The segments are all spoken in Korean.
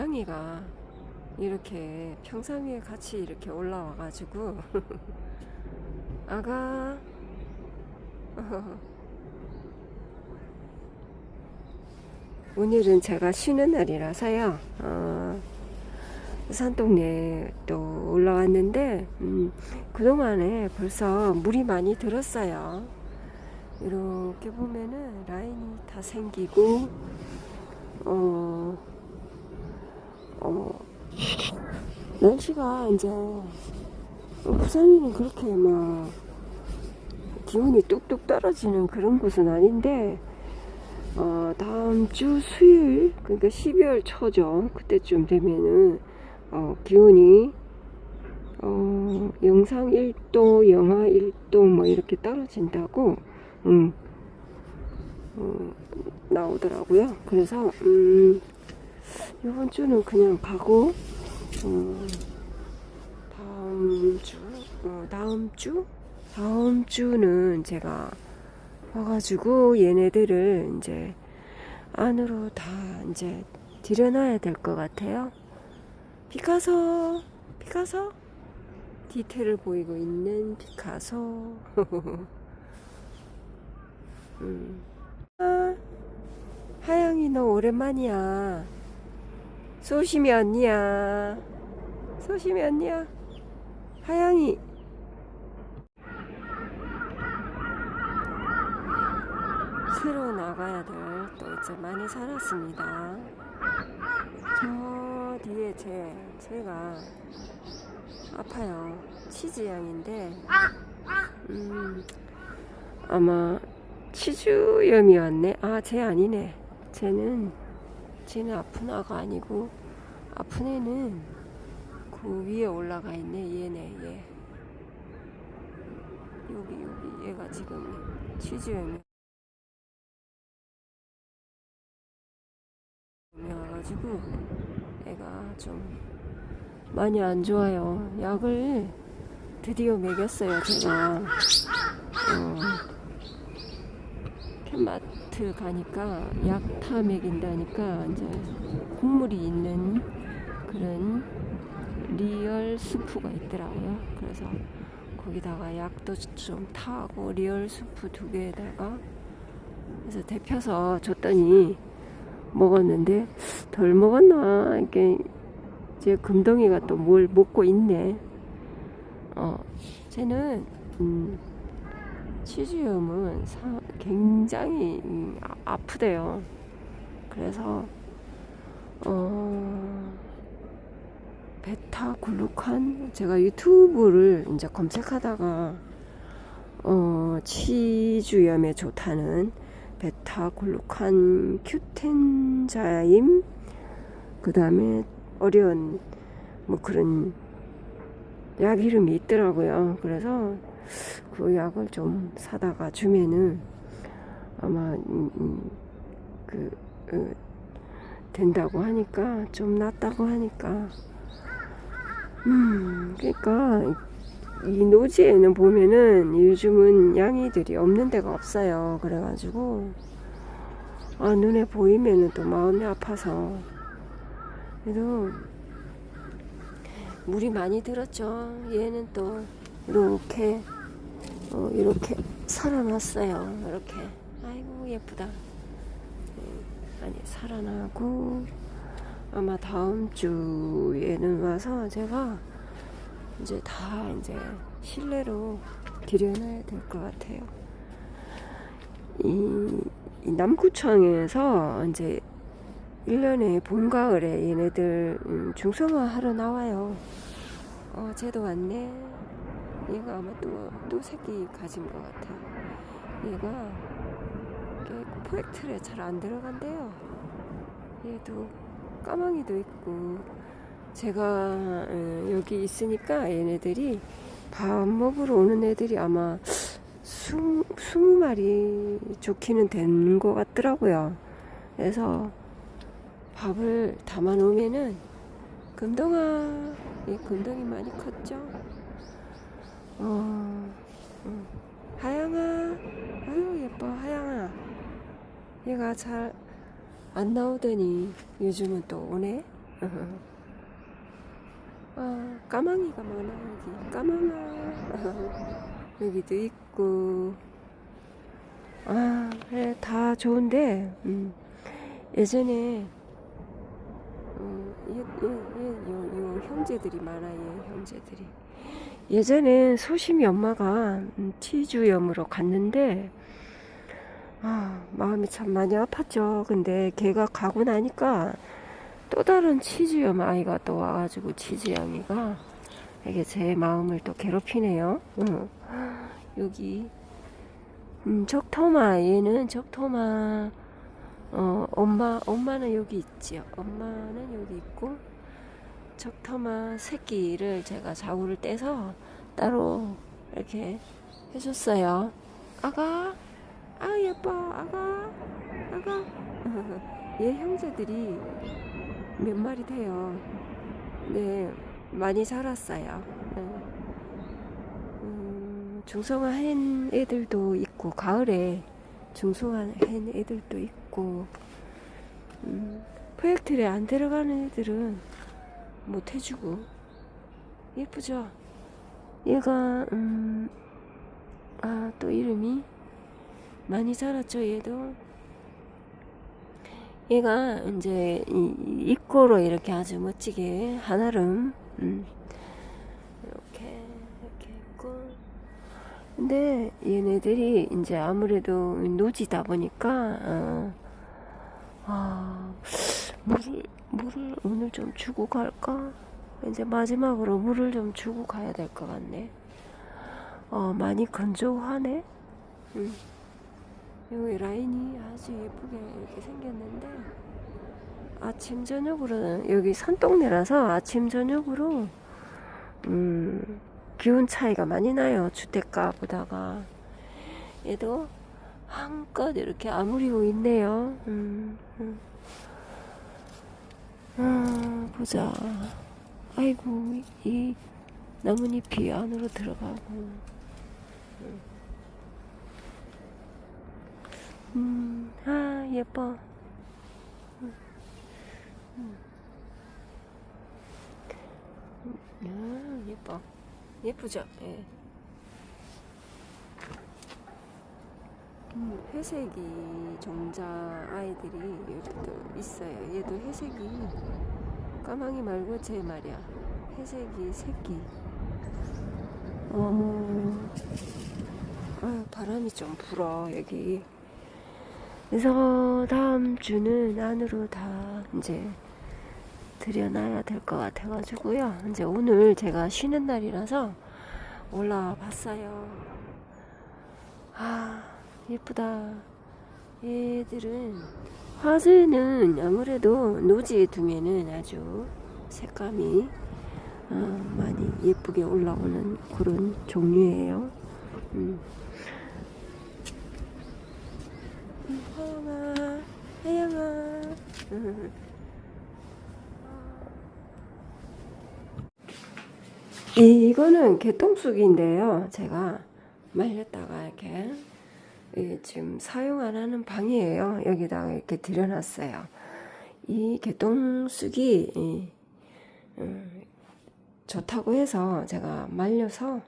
양이가 이렇게 평상 위에 같이 이렇게 올라와 가지고 아가 오늘은 제가 쉬는 날이라서요. 어, 산동네 또 올라왔는데 음, 그동안에 벌써 물이 많이 들었어요. 이렇게 보면은 라인이 다 생기고 어, 어, 날씨가 이제 부산에는 그렇게 막 기온이 뚝뚝 떨어지는 그런 곳은 아닌데 어, 다음 주 수요일 그러니까 12월 초죠. 그때쯤 되면은 어, 기온이 어, 영상 1도 영하 1도 뭐 이렇게 떨어진다고 음, 어, 나오더라고요. 그래서 음, 이번 주는 그냥 가고 어, 다음 주 어, 다음 주 다음 주는 제가 와가지고 얘네들을 이제 안으로 다 이제 들여놔야 될 것 같아요. 피카소, 피카소, 디테일을 보이고 있는 피카소. 음. 아, 하영이 너 오랜만이야. 소심이 언니야. 소심이 언니야. 하영이. 새로 나가야 될 또 이제 많이 살았습니다. 저 뒤에 제 제가 아파요. 치즈 양인데 음, 아마 치주염이 왔네. 아, 쟤 아니네. 쟤는 쟤는 아픈 아가 아니고 아픈 애는 그 위에 올라가 있네. 얘네 얘. 여기 여기 얘가 지금 치주염이 와가지고 애가 좀 많이 안 좋아요. 약을 드디어 먹였어요, 제가. 어, 캔마트 가니까 약 타 먹인다니까 이제 국물이 있는 그런 리얼 수프가 있더라고요. 그래서 거기다가 약도 좀 타고 리얼 수프 두 개에다가 그래서 데펴서 줬더니 먹었는데 덜 먹었나 이게 제 금덩이가 또 뭘 먹고 있네. 어, 쟤는 음, 치주염은 사, 굉장히 음, 아, 아프대요. 그래서 어, 베타글루칸 제가 유튜브를 이제 검색하다가 어, 치주염에 좋다는 베타글루칸 큐텐자임 그 다음에 어려운 뭐 그런 약 이름이 있더라고요. 그래서 그 약을 좀 사다가 주면은 아마 음, 음, 그 어, 된다고 하니까 좀 낫다고 하니까 음 그러니까 이 노지에는 보면은 요즘은 양이들이 없는 데가 없어요. 그래가지고 아 눈에 보이면은 또 마음이 아파서 그래도 물이 많이 들었죠. 얘는 또 이렇게 어, 이렇게 살아났어요. 이렇게 아이고 예쁘다. 네, 아니 살아나고 아마 다음 주에는 와서 제가 이제 다 이제 실내로 들여놔야 될 것 같아요. 이, 이 남구청에서 이제 1년에 봄, 가을에 얘네들 음, 중성화 하러 나와요. 어, 쟤도 왔네. 얘가 아마 또, 또 새끼 가진 것 같아. 얘가 포획틀에 잘 안 들어간대요. 얘도 까망이도 있고 제가 어, 여기 있으니까 얘네들이 밥 먹으러 오는 애들이 아마 수, 스무 마리 좋기는 된 것 같더라고요. 그래서 밥을 담아 놓으면은 금동아, 이 금동이 많이 컸죠? 어, 음. 하양아, 아유 예뻐 하양아. 얘가 잘 안 나오더니 요즘은 또 오네. 아, 까망이가 많아 여기. 까망아. 여기도 있고. 아, 그래 다 좋은데. 음. 예전에 얘, 얘, 요, 요 형제들이 많아 요, 형제들이. 예전에 소심이 엄마가 음, 치주염으로 갔는데, 아, 마음이 참 많이 아팠죠. 근데 걔가 가고 나니까 또 다른 치주염 아이가 또 와가지고 치주양이가 이게 제 마음을 또 괴롭히네요. 응. 여기, 음, 적토마, 얘는 적토마, 어, 엄마, 엄마는 여기 있지요. 엄마는 여기 있고, 적토마 새끼를 제가 자구를 떼서 따로 이렇게 해줬어요. 아가, 아 예뻐, 아가, 아가. 얘 형제들이 몇 마리 돼요. 네, 많이 자랐어요. 네. 음, 중성화한 애들도 있고 가을에 중성화한 애들도 있고 음, 프로젝트에 안 들어가는 애들은 못 해주고 예쁘죠? 얘가 음, 아 또 이름이 많이 자랐죠 얘도 얘가 이제 이- 입고로 이렇게 아주 멋지게 한아름 음, 이렇게 이렇게 있고 근데 얘네들이 이제 아무래도 노지다 보니까 어, 아 물을 물을 오늘 좀 주고 갈까? 이제 마지막으로 물을 좀 주고 가야 될 것 같네. 어 많이 건조하네. 음. 여기 라인이 아주 예쁘게 이렇게 생겼는데 아침 저녁으로는 여기 산동네라서 아침 저녁으로 음 기온 차이가 많이 나요 주택가 보다가. 얘도 한껏 이렇게 아무리고 있네요. 음, 음. 아, 보자. 아이고 이 나뭇잎이 안으로 들어가고 음, 아 예뻐 음, 음. 아, 예뻐 예쁘죠 예. 음, 회색이 종자 아이들이 여기도 있어요. 얘도 회색이 까망이 말고 제 말이야. 회색이 새끼. 어, 아, 바람이 좀 불어 여기. 그래서 다음 주는 안으로 다 이제 들여놔야 될 것 같아가지고요. 이제 오늘 제가 쉬는 날이라서 올라와 봤어요. 아. 예쁘다. 얘들은 화즈는 아무래도 노지에 두면은 아주 색감이 어, 많이 예쁘게 올라오는 그런 종류예요. 음. 하영아, 하영아. 이거는 개똥쑥인데요. 제가 말렸다가 이렇게 예, 지금 사용 안 하는 방이에요. 여기다가 이렇게 들여놨어요. 이 개똥쑥이 이, 음, 좋다고 해서 제가 말려서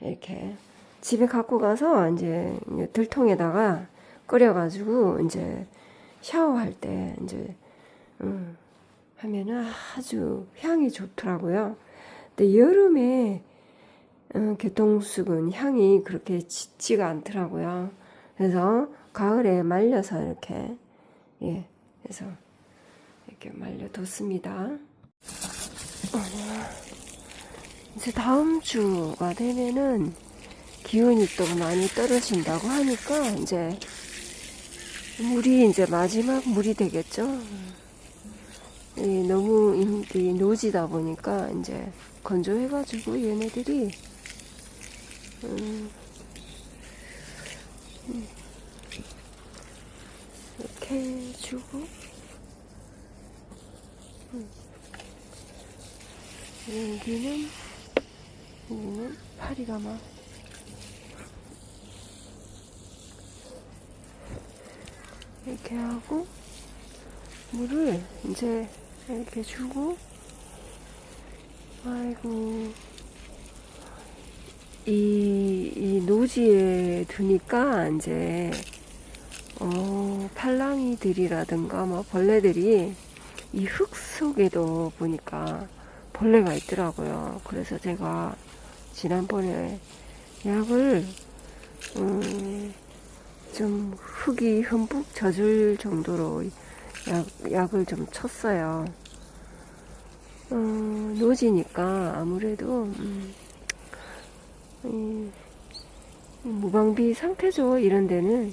이렇게 집에 갖고 가서 이제 들통에다가 끓여가지고 이제 샤워할 때 이제 음, 하면은 아주 향이 좋더라고요. 근데 여름에 음, 개똥쑥은 향이 그렇게 짙지가 않더라고요. 그래서 가을에 말려서 이렇게 예 해서 이렇게 말려뒀습니다. 이제 다음 주가 되면은 기온이 또 많이 떨어진다고 하니까 이제 물이 이제 마지막 물이 되겠죠. 이 너무 이 노지다 보니까 이제 건조해가지고 얘네들이 음, 이렇게 해주고 음. 여기는 여기는 파리가 막 이렇게 하고 물을 이제 이렇게 주고 아이고 이, 이 노지에 두니까 이제 어, 팔랑이들이라든가 뭐 벌레들이 이 흙 속에도 보니까 벌레가 있더라고요. 그래서 제가 지난번에 약을 음, 좀 흙이 흠뻑 젖을 정도로 약, 약을 좀 쳤어요. 어, 노지니까 아무래도 음, 이, 이 무방비 상태죠. 이런 데는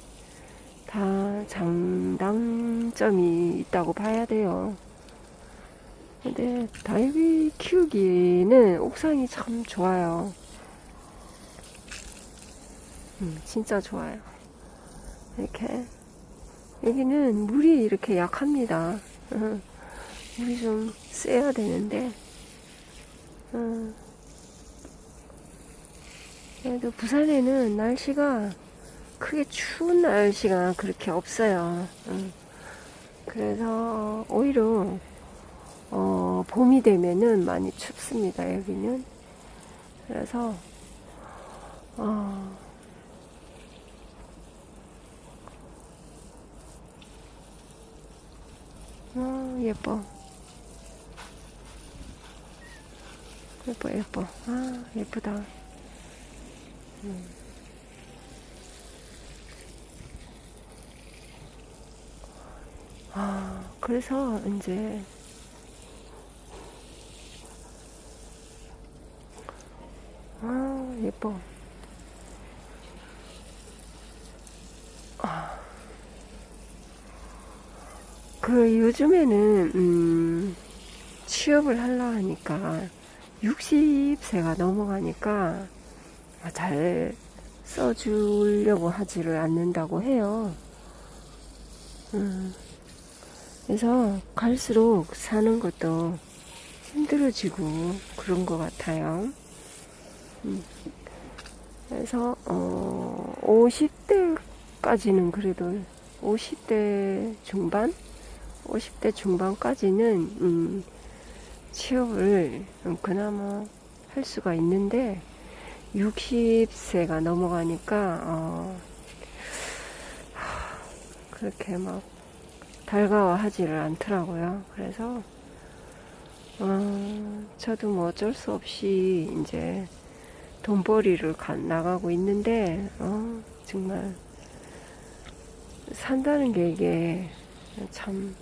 다 장단점이 있다고 봐야 돼요. 근데 다이비 키우기는 옥상이 참 좋아요. 음, 진짜 좋아요. 이렇게 여기는 물이 이렇게 약합니다. 어, 물이 좀 세야 되는데 어, 그래도 부산에는 날씨가 크게 추운 날씨가 그렇게 없어요. 어, 그래서 오히려 어, 봄이 되면은 많이 춥습니다. 여기는 그래서 예뻐. 예뻐, 예뻐. 아, 예쁘다. 음. 아, 그래서 이제 아, 예뻐. 그 요즘에는 음, 취업을 하려 하니까 60세가 넘어가니까 잘 써주려고 하지를 않는다고 해요. 음, 그래서 갈수록 사는 것도 힘들어지고 그런 것 같아요. 음, 그래서 어, 50대까지는 그래도 50대 중반, 50대 중반까지는 음, 취업을 그나마 할 수가 있는데 60세가 넘어가니까 어, 하, 그렇게 막 달가워하지를 않더라고요. 그래서 어, 저도 뭐 어쩔 수 없이 이제 돈벌이를 가, 나가고 있는데 어, 정말 산다는 게 이게 참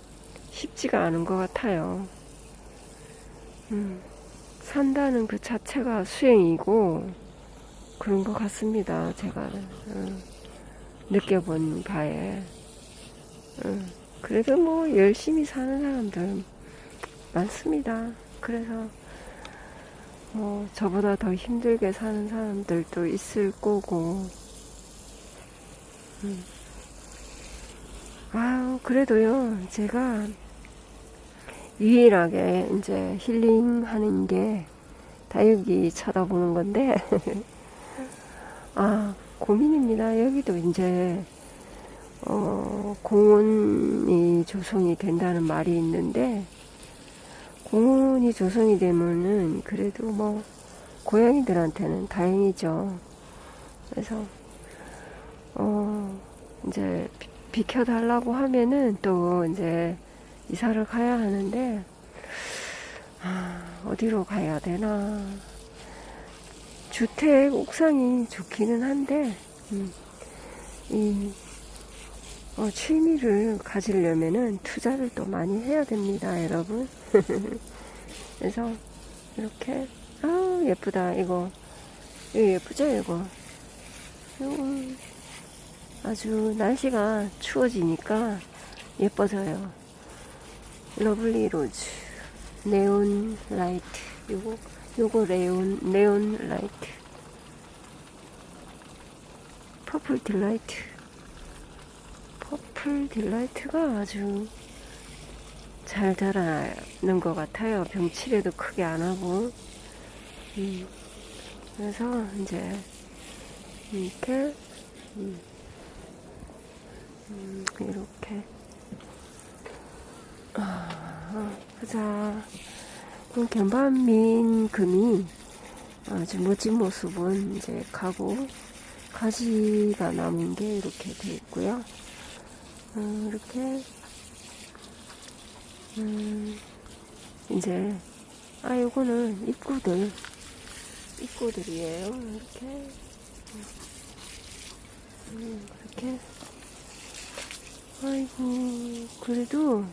쉽지가 않은 것 같아요. 음, 산다는 그 자체가 수행이고 그런 것 같습니다. 제가 음, 느껴본 바에 음, 그래도 뭐 열심히 사는 사람들 많습니다. 그래서 뭐 저보다 더 힘들게 사는 사람들도 있을 거고 음. 아유 그래도요 제가 유일하게 이제 힐링하는 게 다육이 쳐다보는 건데. 아 고민입니다. 여기도 이제 어, 공원이 조성이 된다는 말이 있는데 공원이 조성이 되면은 그래도 뭐 고양이들한테는 다행이죠. 그래서 어 이제 비켜달라고 하면은 또 이제 이사를 가야 하는데 아, 어디로 가야 되나. 주택 옥상이 좋기는 한데 음, 이 어, 취미를 가지려면은 투자를 또 많이 해야 됩니다 여러분. 그래서 이렇게 아 예쁘다 이거. 이거 예쁘죠 이거? 아주 날씨가 추워지니까 예뻐져요. 러블리 로즈 네온 라이트 요거 요거 레온 네온 라이트 퍼플 딜라이트. 퍼플 딜라이트가 아주 잘 자라는 것 같아요. 병치레도 크게 안 하고. 음, 그래서 이제 이렇게 음, 음, 이렇게 아, 보자. 그 견반민금이 아주 멋진 모습은 이제 가고 가지가 남은 게 이렇게 돼 있고요. 음, 이렇게 음, 이제 아 요거는 입구들 입구들이에요. 이렇게 음, 이렇게 아이고 그래도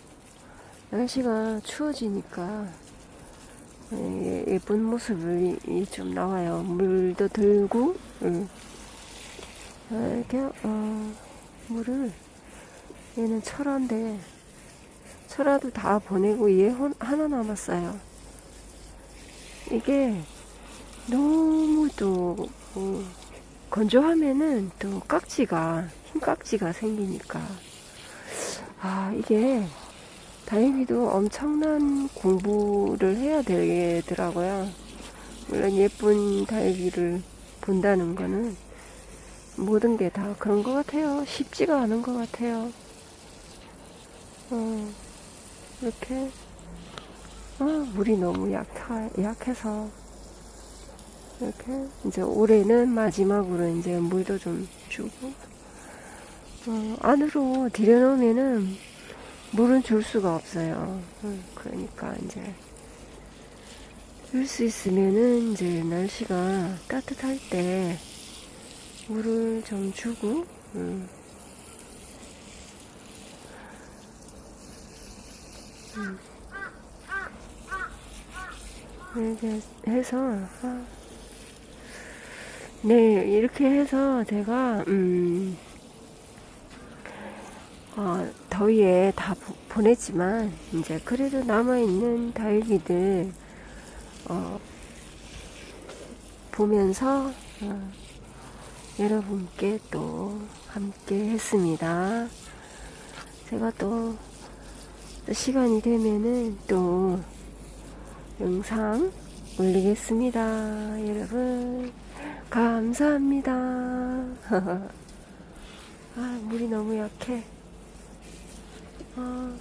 날씨가 추워지니까 예, 예쁜 모습이 좀 나와요. 물도 들고 음. 아, 이렇게 어, 물을 얘는 철화인데 철화도 다 보내고 얘 혼- 하나 남았어요. 이게 너무 또 어, 건조하면은 또 깍지가 흰 깍지가 생기니까 아 이게 다행히도 엄청난 공부를 해야 되더라고요. 물론 예쁜 다육이를 본다는 거는 모든 게 다 그런 것 같아요. 쉽지가 않은 것 같아요. 어, 이렇게 아, 물이 너무 약하, 약해서 이렇게 이제 올해는 마지막으로 이제 물도 좀 주고 어, 안으로 들여놓으면은 물은 줄 수가 없어요. 음, 그러니까 이제 줄 수 있으면은 이제 날씨가 따뜻할 때 물을 좀 주고 음. 음. 이렇게 해서 아. 네 이렇게 해서 제가 음. 어, 더위에 다 보, 보냈지만 이제 그래도 남아있는 다육이들 어, 보면서 어, 여러분께 또 함께 했습니다. 제가 또, 또 시간이 되면은 또 영상 올리겠습니다. 여러분 감사합니다. 아 물이 너무 약해. 아,